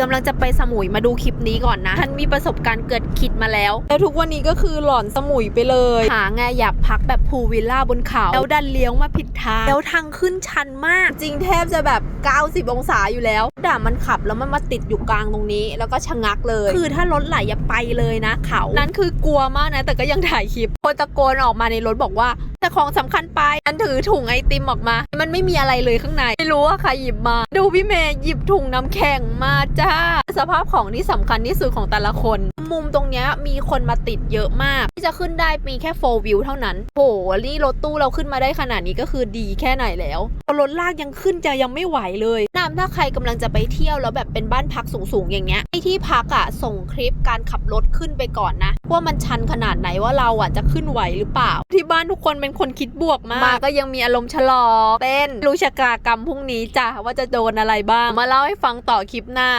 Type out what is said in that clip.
กำลังจะไปสมุยมาดูคลิปนี้ก่อนนะฉันมีประสบการณ์เกิดคิดมาแล้ว แล้วทุกวันนี้ก็คือหลอนสมุยไปเลยหาไงอยากพักแบบพูวิลล่าบนเขา แล้วดันเลี้ยวมาผิดทาง แล้วทางขึ้นชันมาก จริงแทบจะแบบ 90 องศาอยู่แล้วด่ามันขับแล้วมันมาติดอยู่กลางตรงนี้ แล้วก็ชะงักเลย คือถ้ารถไหลอย่าไปเลยนะเขา นั้นคือกลัวมากนะ แต่ก็ยังถ่ายคลิปคนตะโกนออกมาในรถบอกว่า แต่ของสำคัญไป อันถือถุงไอติมออกมา มันไม่มีอะไรเลยข้างใน ไม่รู้ว่าใครหยิบมา ดูพี่เมย์หยิบถุงน้ำแข็งมาจ้า สภาพของที่สำคัญที่สุดของแต่ละคน มุมตรงเนี้ยมีคนมาติดเยอะมาก ที่จะขึ้นได้มีแค่โฟวิวเท่านั้นโหนี่รถตู้เราขึ้นมาได้ขนาดนี้ก็คือดีแค่ไหนแล้วรถลากยังขึ้นจะยังไม่ไหวเลย น้ำถ้าใครกำลังจะไปเที่ยวแล้วแบบเป็นบ้านพักสูงๆอย่างเงี้ยไอที่พักอะส่งคลิปการขับรถขึ้นไปก่อนนะ ว่ามันชันขนาดไหนว่าเราอะจะขึ้นไหวหรือเปล่า ที่บ้านทุกคนเป็นคนคิดบวกมากมาก็ยังมีอารมณ์ฉลองเต้นรู้ชะกากรรมพรุ่งนี้จ้ะว่าจะโดนอะไรบ้างมาเล่าให้ฟังต่อคลิปหน้า